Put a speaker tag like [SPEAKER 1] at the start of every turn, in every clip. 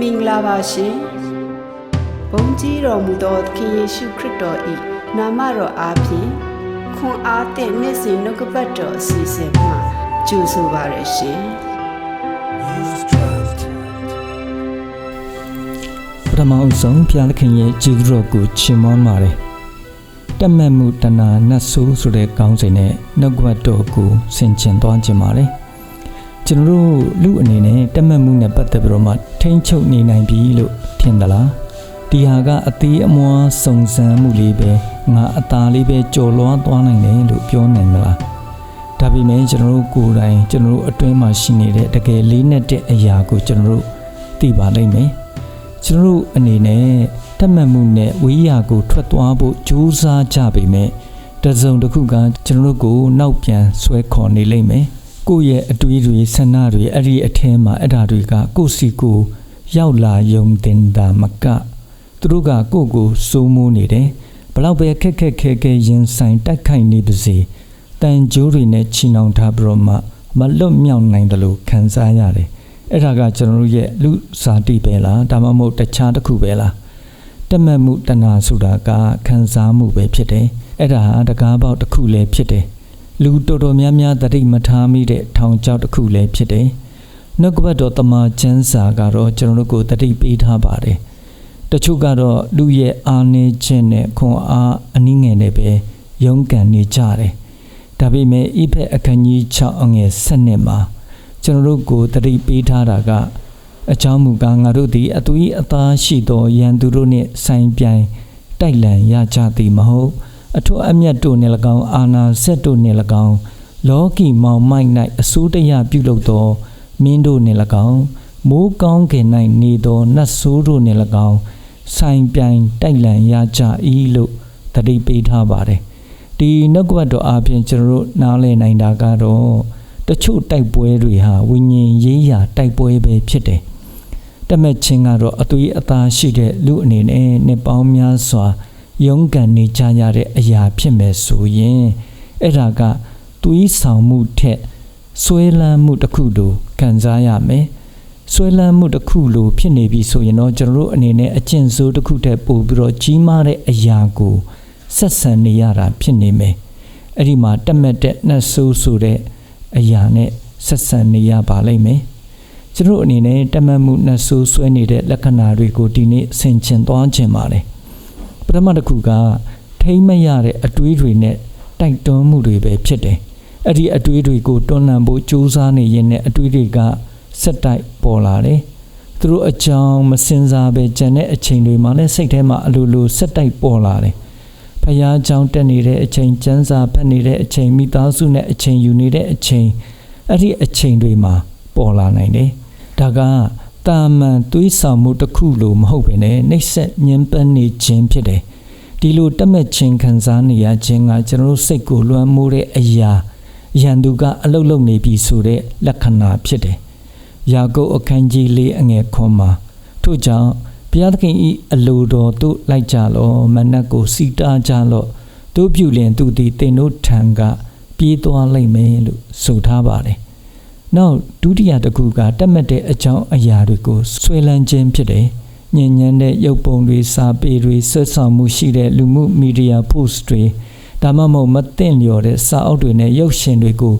[SPEAKER 1] မင်္ဂလာပါရှင်ဘုန်းကြီးတော်မူသောသခင်ယေရှုခရစ်တော်၏နာမတော်အားဖြင့်ခွန်အားသည့်နေ့စဉ်နှုတ်ကပတ်တော်အစီအစဉ်မှာကြိုဆိုပါရရှင်
[SPEAKER 2] ပထမအဆုံးဘုရားသခင်ရဲ့ကြည်တော်ကိုချီးမွမ်းပါတယ်။တက်မဲ့မှုတဏနတ်ဆိုးဆိုတဲ့ကောင်းစဉ်နဲ့နှုတ်ကပတ်တော်ကိုဆင်ခြင်သွားခြင်းပါတယ်။ကျွန်တော်တို့လူအနေနဲ့တက်မဲ့မှုနဲ့ပတ်သက်ပြီးတော့မှ ထိမ့်ချုပ်နေနိုင်ပြီလို့ထင်သလား။ဒီဟာကအသေးအမွားစုံစမ်းမှုလေးပဲငါအသားလေးပဲကြော်လွှားသွားနိုင်တယ်လို့ပြောနိုင်မလား။ဒါပေမဲ့ကျွန်တော်တို့ကိုယ်တိုင်ကျွန်တော်တို့အတွင်းမှာရှိနေတဲ့တကယ်လေးနဲ့တဲ့အရာကိုကျွန်တော်တို့သိပါလိမ့်မယ်။ကျွန်တော်တို့အနေနဲ့တက်မှတ်မှုနဲ့ဝေးရာကိုထွက်သွားဖို့ကြိုးစားကြပေမဲ့တစုံတစ်ခုကကျွန်တော်တို့ကိုနောက်ပြန်ဆွဲခေါ်နေလိမ့်မယ်။ ကိုယ့်ရဲ့အတွေးတွေဆန္ဒတွေအဲ့ဒီအထဲမှာအဲ့ဓာတွေကကိုယ့်စီကိုရောက်လာယုံတင်တာမကသူတို့ကကိုယ့်ကိုစိုးမိုးနေတယ်။ဘလောက်ပဲခက်ခက်ခဲခဲရင်ဆိုင်တိုက်ခိုက်နေပါစေတန်ကြိုးတွေနဲ့ချီနှောင်ထားပြီးတော့မှမလွတ်မြောက်နိုင်တယ်လို့ခံစားရတယ်။အဲ့ဒါကကျွန်တော်တို့ရဲ့လူစားတိပဲလားဒါမှမဟုတ်တခြားတစ်ခုပဲလားတက်မှတ်မှုတဏှာဆိုတာကခံစားမှုပဲဖြစ်တယ်အဲ့ဒါဟာတကားပေါက်တစ်ခုလည်းဖြစ်တယ် လူတော်တော်များများတတိမထားမိတဲ့ထောင်ချောက်တစ်ခုလည်းဖြစ်တယ်နှုတ်ကပတ်တော်တမန်ကျမ်းစာကတော့ကျွန်တော်တို့ကိုတတိပေးထားပါတယ်တချို့ကတော့လူရဲ့အာနေခြင်းနဲ့ခွန်အားအနည်းငယ်နဲ့ပဲရုန်းကန်နေကြတယ်ဒါပေမဲ့ဣဖက်အခန်းကြီး6အငယ်7မှာကျွန်တော်တို့ကိုတတိပေးထားတာကအကြောင်းမူကားငါတို့သည်အသွေးအသားရှိသောရန်သူတို့နှင့်ဆိုင်ပြိုင်တိုက်လန်ရကြသည်မဟုတ် အထွတ်အမြတ်တို့နှင့်၎င်းအာနာဆက်တို့နှင့်၎င်းလောကီမောင်မိုက်၌အစိုးတရားပြုလုပ်သောမင်းတို့နှင့်၎င်းမိုးကောင်းကင်၌နေသောနတ်ဆိုးတို့နှင့်၎င်းဆိုင်ပြိုင်တိုက်လန်ရကြ၏လို့တတိပေးထားပါတယ်ဒီနှုတ်ကပတ်တော်အပြင်ကျွန်တော်တို့နားလည်နိုင်တာကတော့တချို့တိုက်ပွဲတွေဟာဝိညာဉ်ရေးရာတိုက်ပွဲပဲဖြစ်တယ်။တမက်ချင်းကတော့အသွေးအသားရှိတဲ့လူအနေနဲ့နှစ်ပေါင်းများစွာ ရုန်းကန်နေကြရတဲ့အရာဖြစ်မယ်ဆိုရင်အဲ့ဒါကသွေးဆောင်မှုထက်ဆွဲလန်းမှုတစ်ခုလိုခံစားရမယ်။ဆွဲလန်းမှုတစ်ခုလိုဖြစ်နေပြီဆိုရင်တော့ကျွန်တော်တို့အနေနဲ့အကျင့်ဆိုးတစ်ခုထက်ပိုပြီးတော့ကြီးမားတဲ့အရာကိုဆက်ဆံနေရတာဖြစ်နေမယ်။အဲ့ဒီမှာတက်မက်တဲ့နှဆိုးဆိုတဲ့အရာနဲ့ဆက်ဆံနေရပါလိမ့်မယ်။ကျွန်တော်အနေနဲ့တမတ်မှုနဲ့ဆူဆွဲနေတဲ့လက္ခဏာတွေကိုဒီနေ့ဆင်ခြင်သွားခြင်းပါတယ်။ ပထမတစ်ခုကထိမ့်မရတဲ့အတွေးတွေနဲ့တိုက်တွန်းမှုတွေပဲဖြစ်တယ်။အဲ့ဒီအတွေးတွေကိုတွန်းလှန်ဖို့ကြိုးစားနေရင်လည်းအတွေးတွေကဆက်တိုက်ပေါ်လာတယ်။သူတို့အကြောင်းမစင်စားပဲကြံတဲ့အချိန်တွေမှာလည်းစိတ်ထဲမှာအလိုလိုဆက်တိုက်ပေါ်လာတယ်။ဖယားကြောင့်တက်နေတဲ့အချိန်ကျန်းစာဖတ်နေတဲ့အချိန်မိသားစုနဲ့အချိန်ယူနေတဲ့အချိန်အဲ့ဒီအချိန်တွေမှာပေါ်လာနိုင်တယ်။ဒါက တာမန်သွေးဆောင်မှုတစ်ခုလိုမဟုတ်ဘဲနဲ့နှိပ်စက်ညှဉ်းပန်းနေခြင်းဖြစ်တယ်။ဒီလိုတက်မဲ့ခြင်းခံစားနေရခြင်းကကျွန်တော်တို့စိတ်ကိုလွှမ်းမိုးတဲ့အရာရန်သူကအလုတ်လုံနေပြီဆိုတဲ့လက္ခဏာဖြစ်တယ်။ယာကုပ်အခန်းကြီး၄အငယ်ခွန်မှာထို့ကြောင့်ဘုရားသခင်ဤအလိုတော်သို့လိုက်ကြလောမနတ်ကိုစီတားကြလော့တို့ပြုလင်သူသည်တင်တို့ထံကပြေးသွားလိမ့်မယ်လို့ဆိုထားပါတယ်။ နောက်ဒုတိယတစ်ခုကတက်မှတ်တဲ့အကြောင်းအရာတွေကိုဆွဲလန်းခြင်းဖြစ်တယ်။ညဉ့်ညမ်းတဲ့ရုပ်ပုံတွေစာပေတွေဆက်ဆောင်မှုရှိတဲ့လူမှုမီဒီယာ post တွေဒါမှမဟုတ်မသိလျော်တဲ့စာအုပ်တွေနဲ့ရုပ်ရှင်တွေကို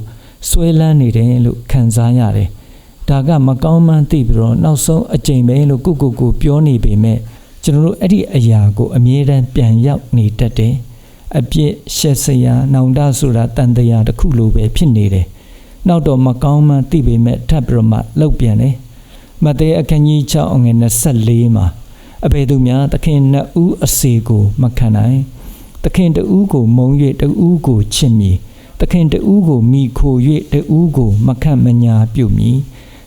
[SPEAKER 2] ဆွဲလန်းနေတယ်လို့ခံစားရတယ်။ဒါကမကောင်းမှန်းသိပြီးတော့နောက်ဆုံးအကြိမ်ပဲလို့ကိုကိုကိုပြောနေပေမဲ့ကျွန်တော်တို့အဲ့ဒီအရာကိုအမြဲတမ်းပြန်ရောက်နေတတ်တယ်။အပြစ်ရှက်စရာနောင်တဆိုတာတန်တရားတစ်ခုလိုပဲဖြစ်နေတယ်။ နောက်တော့မကောင်းမှန်းသိပေမဲ့ထပ်ပြီးတော့မှလောက်ပြန်တယ်။မဿဲအခန်းကြီး6အငယ်24မှာအဘယ်သူများသခင်နှစ်ဦးအစေကိုမခံနိုင်သခင်တဦးကိုမုံ၍တဦးကိုချစ်မည်သခင်တဦးကိုမိခို၍တဦးကိုမခန့်မညာပြုမည်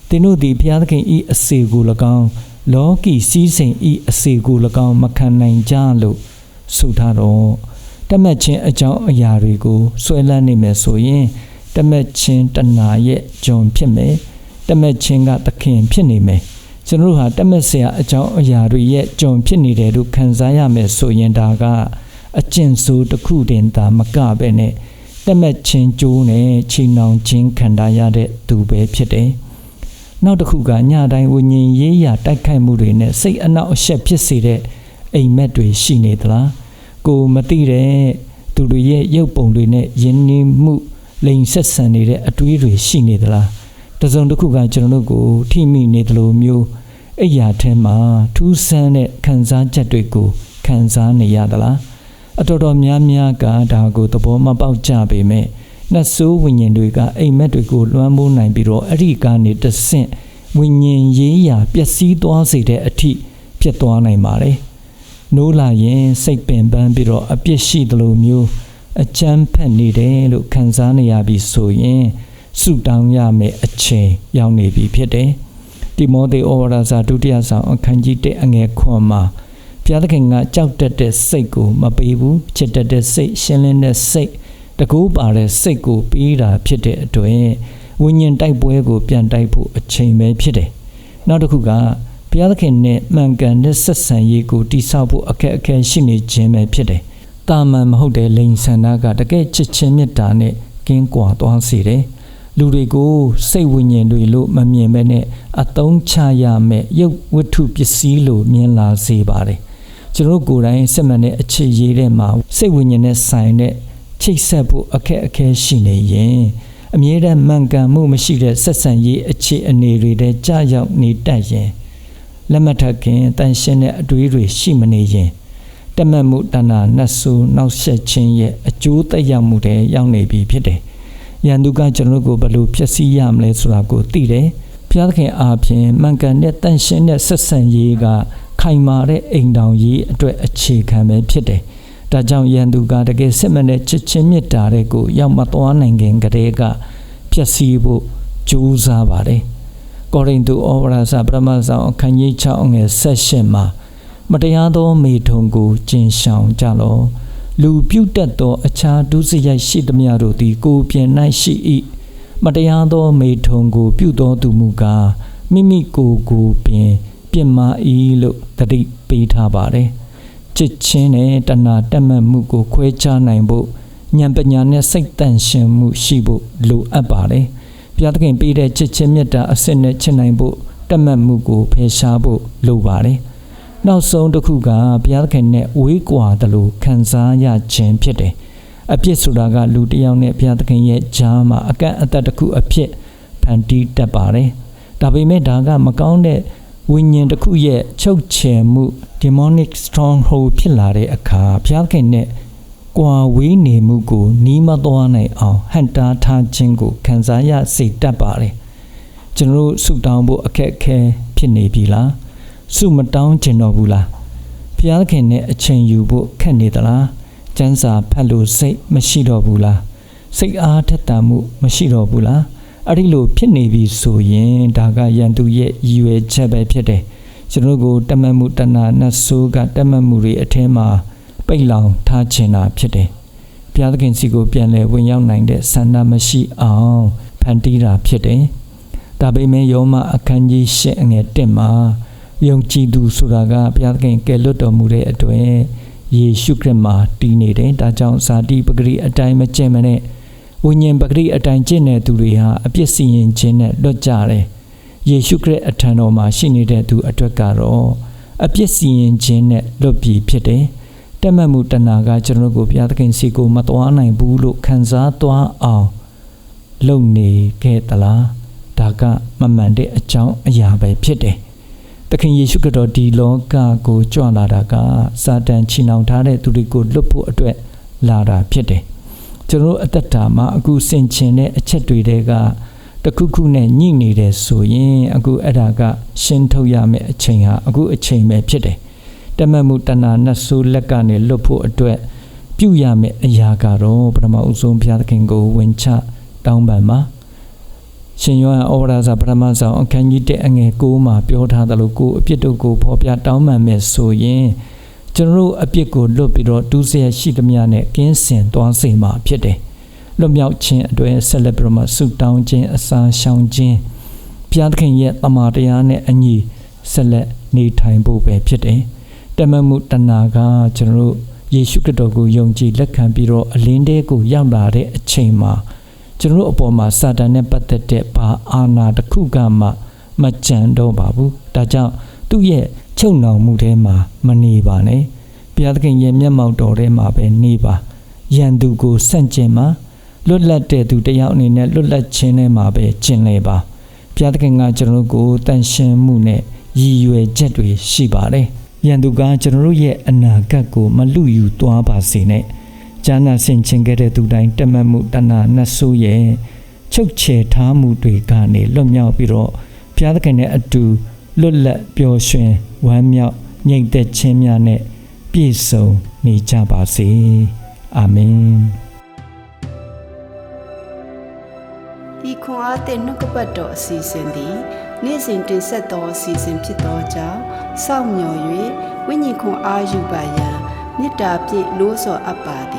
[SPEAKER 2] သင်တို့သည်ဘုရားသခင်ဤအစေကို၎င်းလောကီစည်းစိမ်ဤအစေကို၎င်းမခံနိုင်ကြလို့ဆိုထားတော့တတ်မှတ်ခြင်းအကြောင်းအရာတွေကိုဆွဲလန်းနေမယ်ဆိုရင် တမက်ချင်းတဏှာရဲ့ဂျုံဖြစ်မယ်တမက်ချင်းကသခင်ဖြစ်နေမယ်ကျွန်တော်တို့ဟာတမက်ဆရာအကြောင်းအရာတွေရဲ့ဂျုံဖြစ်နေတယ်လို့ခံစားရမယ်ဆိုရင်ဒါကအကျင့်ဆိုးတစ်ခုတင်သာမကပဲနဲ့တမက်ချင်းကျိုးနဲ့ချီနှောင်ချင်းခံတာရတဲ့သူပဲဖြစ်တယ်နောက်တစ်ခုကညတိုင်းဝิญဉ်ရေးရာတိုက်ခိုက်မှုတွေနဲ့စိတ်အနှောက်အယှက်ဖြစ်စေတဲ့အိမ်မက်တွေရှိနေသလားကိုမသိတဲ့သူတွေရဲ့ရုပ်ပုံတွေနဲ့ယဉ်နေမှု လိန်ဆက်ဆံနေတဲ့အတွေးတွေရှိနေသလားတစုံတစ်ခုကကျွန်တော်တို့ကိုထိမိနေသလိုမျိုးအိယာထဲမှာထူးဆန်းတဲ့ခံစားချက်တွေကိုခံစားနေရသလားအတော်တော်များများကဒါကိုသဘောမပေါက်ကြပေမဲ့နတ်ဆိုးဝိညာဉ်တွေကအိမ်မက်တွေကိုလွှမ်းမိုးနိုင်ပြီးတော့အဲ့ဒီကနေတဆင့်ဝိညာဉ်ရေးရာပျက်စီးသွားစေတဲ့အထိဖြစ်သွားနိုင်ပါတယ်။နိုးလာရင်စိတ်ပင်ပန်းပြီးတော့အပြစ်ရှိသလိုမျိုး အချမ်းဖက်နေတယ်လို့ခံစားနေရပြီဆိုရင်ဆုတောင်းရမယ့်အချိန်ရောက်နေပြီဖြစ်တယ်။တိမောသေဩဝါဒစာဒုတိယဆောင်အခန်းကြီး1အငယ်ခွန်မှာဘုရားသခင်ကကြောက်တတ်တဲ့စိတ်ကိုမပေးဘူးချစ်တတ်တဲ့စိတ်ရှင်းလင်းတဲ့စိတ်တကူပါတဲ့စိတ်ကိုပေးတာဖြစ်တဲ့အတွက်ဝိညာဉ်တိုက်ပွဲကိုပြန်တိုက်ဖို့အချိန်ပဲဖြစ်တယ်။နောက်တစ်ခုကဘုရားသခင်နဲ့မှန်ကန်တဲ့ဆက်ဆံရေးကိုတည်ဆောက်ဖို့အခက်အခဲရှိနေခြင်းပဲဖြစ်တယ်။ တာမန်မဟုတ်တဲ့လိန်ဆန္ဒကတကယ်ချစ်ချင်းမေတ္တာနဲ့ကင်းကွာသွားစေတယ်။လူတွေကိုစိတ်ဝိညာဉ်တွေလို့မမြင်ဘဲနဲ့အတုံးချရမယ်ရုပ်ဝတ္ထုပစ္စည်းလို့မြင်လာစေပါတယ်။ကျွန်တော်ကိုယ်တိုင်စစ်မှန်တဲ့အချစ်ရေးတဲ့မှာစိတ်ဝိညာဉ်နဲ့ဆိုင်တဲ့ချိတ်ဆက်ဖို့အခက်အခဲရှိနေရင်အမြဲတမ်းမှန်ကန်မှုမရှိတဲ့ဆက်ဆံရေးအခြေအနေတွေထဲကြာရောက်နေတတ်ရင်လက်မထပ်ခင်တန်ရှင်းတဲ့အတွေးတွေရှိမနေရင် တမတ်မှုတဏ္ဍာနှဆူနောက်ဆက်ခြင်းရဲ့အကျိုးသက်ရောက်မှုတွေရောက်နေပြီဖြစ်တယ်။ယန္တုကကျွန်တော်တို့ကိုဘယ်လိုဖြစ်စီရမလဲဆိုတာကိုသိတယ်။ဘုရားသခင်အားဖြင့်မှန်ကန်တဲ့တန်ရှင်းတဲ့ဆက်ဆံရေးကခိုင်မာတဲ့အိမ်တောင်ရေးအတွက်အခြေခံပဲဖြစ်တယ်။ဒါကြောင့်ယန်သူကတကယ်စစ်မှန်တဲ့ချစ်ချင်းမေတ္တာတွေကိုရောက်မသွားနိုင်ခင်ကတည်းကဖြည့်ဆည်းဖို့ကြိုးစားပါတယ်။ကောရိန္သုဩဝါဒစာပထမဆောင်အခန်းကြီး6အငယ်16မှာ မတရားသောမိထုံကိုကျင်ရှောင်ကြလော့လူပြုတ်တက်သော အခြားဒုစရိုက်ရှိသမျှတို့သည်ကိုယ်ပြင်၌ရှိ၏မတရားသောမိထုံကို ပြုသောသူမူကားမိမိကိုယ်ကိုပင်ပြစ်မှား၏လို့တတိပေးထားပါတယ်။ချစ်ချင်းနဲ့တဏှာတက်မှတ်မှုကိုခွဲခြားနိုင်ဖို့ဉာဏ်ပညာနဲ့စိတ်တန့်ရှင်းမှုရှိဖို့လိုအပ်ပါတယ်။ဘုရားသခင်ပေးတဲ့ချစ်ချင်းမေတ္တာအစစ်နဲ့ချစ်နိုင်ဖို့တက်မှတ်မှုကိုဖယ်ရှားဖို့လိုပါတယ်။ နောက်ဆုံးတစ်ခုကဘုရားသခင်နဲ့ဝေးကွာတယ်လို့ခံစားရခြင်းဖြစ်တယ်။အပြစ်ဆိုတာကလူတစ်ယောက်နဲ့ဘုရားသခင်ရဲ့ကြားမှာအကန့်အသတ်တစ်ခုအဖြစ်ဖန်တီးတတ်ပါတယ်။ဒါပေမဲ့ဒါကမကောင်းတဲ့ဝိညာဉ်တစ်ခုရဲ့ချုပ်ချယ်မှု demonic stronghold ဖြစ်လာတဲ့အခါဘုရားခင်နဲ့ကွာဝေးနေမှုကိုနီးမသွားနိုင်အောင်ဟန်တာထားခြင်းကိုခံစားရစေတတ်ပါတယ်ကျွန်တော်ဆုတောင်းဖို့အခက်အခဲဖြစ်နေပြီလား ဆုမတောင်းကျင်တော့ဘူးလားဘုရားခင်နဲ့အချိန်ယူဖို့ခက်နေသလားကျမ်းစာဖတ်လို့စိတ်မရှိတော့ဘူးလားစိတ်အားထက်သန်မှုမရှိတော့ဘူးလားအဲ့ဒီလိုဖြစ်နေပြီဆိုရင်ဒါကယန်သူရဲ့ရည်ရွယ်ချက်ပဲဖြစ်တယ်ကျွန်တော်ကိုတမတ်မှုတဏ္ဍနတ်ဆိုးကတမတ်မှုတွေအထင်းမှာပိတ်လောင်ထားခြင်းတာဖြစ်တယ်ဘုရားသခင်စီကိုပြန်လဲဝင်ရောက်နိုင်တဲ့ဆန္ဒမရှိအောင်ဖန်တီးတာဖြစ်တယ်ဒါပေမဲ့ယောမအခန်းကြီး၈အငယ်၁မှာ ယုံကြည်သူဆိုတာကဘုရားသခင်ကယ်လွတ်တော်မူတဲ့အတွက်ယေရှုခရစ်မှာတည်နေတယ်ဒါကြောင့်ဇာတိပဂရိအတိုင်းမကျင့်မနဲ့ဝိညာဉ်ပဂရိအတိုင်းကျင့်တဲ့သူတွေဟာအပြစ်စီရင်ခြင်းနဲ့လွတ်ကြတယ်ယေရှုခရစ်အထံတော်မှာရှိနေတဲ့သူအတွက်ကတော့အပြစ်စီရင်ခြင်းနဲ့လွတ်ပြီဖြစ်တယ်။တက်မှတ်မှုတဏှာကကျွန်တော်တို့ကိုဘုရားသခင်စီကိုမသွားနိုင်ဘူးလို့ခံစားသွားအောင်လုပ်နေခဲ့သလား။ဒါကမမှန်တဲ့အကြောင်းအရာပဲဖြစ်တယ်။ သခင်ယေရှုခရစ်တော်ဒီလောကကိုကြွလာတာကစာတန်ချီနှောင်ထားတဲ့သူတွေကိုလွတ်ဖို့အတွက်လာတာဖြစ်တယ်။ကျွန်တော်အသက်တာမှာအခုဆင်ခြင်တဲ့အချက်တွေတဲကတခုခုနဲ့ညှိနေတယ်ဆိုရင်အခုအဲ့ဒါကရှင်းထုတ်ရမယ့်အချိန်ဟာအခုအချိန်ပဲဖြစ်တယ်တမတ်မှုတဏ္ဍာနှဆိုးလက်ကနေလွတ်ဖို့အတွက်ပြုရမယ့်အရာကတော့ပထမအဆုံးဘုရားသခင်ကိုဝင်ချတောင်းပန်ပါ ရှင်ယောဟန်ဩဝါဒစာပထမဆောင်အခန်းကြီး1အငယ်9မှာပြောထားသလိုကိုအပြစ်တို့ကိုဖော်ပြတောင်းပန်မယ်ဆိုရင်ကျွန်တော်အပြစ်ကိုလွတ်ပြီးတော့ဒုစရရှိသမျှနဲ့ကင်းစင်သွားစေမှာဖြစ်တယ်လွတ်မြောက်ခြင်းအတွက်ဆက်လက်ပြီးတော့မှဆုတောင်းခြင်းအစာရှောင်ခြင်းဘုရားသခင်ရဲ့တမန်တရားနဲ့အညီဆက်လက်နေထိုင်ဖို့ပဲဖြစ်တယ်။တမန်မှုတဏှာကကျွန်တော်တို့ယေရှုခရစ်တော်ကိုယုံကြည်လက်ခံပြီးတော့အလင်းတဲကိုရောက်လာတဲ့အချိန်မှာ ကျွန်တော်တို့အပေါ်မှာစာတန်နဲ့ပတ်သက်တဲ့ဘာအာဏာတစ်ခုကမှမမကြံတော့ပါဘူးဒါကြောင့်သူ့ရဲ့ချုပ်နှောင်မှုထဲမှာမနေပါနဲ့ဘုရားသခင်ရဲ့မျက်မှောက်တော်ထဲမှာပဲနေပါယံသူကိုဆန့်ကျင်မှာလွတ်လပ်တဲ့သူတစ်ယောက်အနေနဲ့လွတ်လပ်ခြင်းထဲမှာပဲကျင်လေပါဘုရားသခင်ကကျွန်တော်တို့ကိုတန်ရှင်းမှုနဲ့ရည်ရွယ်ချက်တွေရှိပါတယ်ယံသူကကျွန်တော်တို့ရဲ့အနာဂတ်ကိုမလူယူသွားပါစေနဲ့ ဂျာနာဆင်ချင်ခဲ့တဲ့သူတိုင်းတက်မှတ်မှုတဏှာနှဆိုးရဲ့ချုပ်ချယ်ထားမှုတွေကနေလွတ်မြောက်ပြီးတော့ဘုရားသခင်နဲ့အတူလွတ်လပ်ပျော်ရွှင်ဝမ်းမြောက်ငြိမ်သက်ခြင်းများနဲ့ပြည့်စုံနေကြပါစေအာမင်
[SPEAKER 1] ဤခွန်အားသည့်နှုတ်ကပတ်တော်အစီအစဉ်သည်နေ့စဉ်တင်ဆက်သောအစီအစဉ်ဖြစ်သောကြောင့်စောင့်မျှော်၍ဝိညာဉ်ခွန်အားယူပါရန်မေတ္တာဖြင့်လို့ဆော်အပ်ပါသည်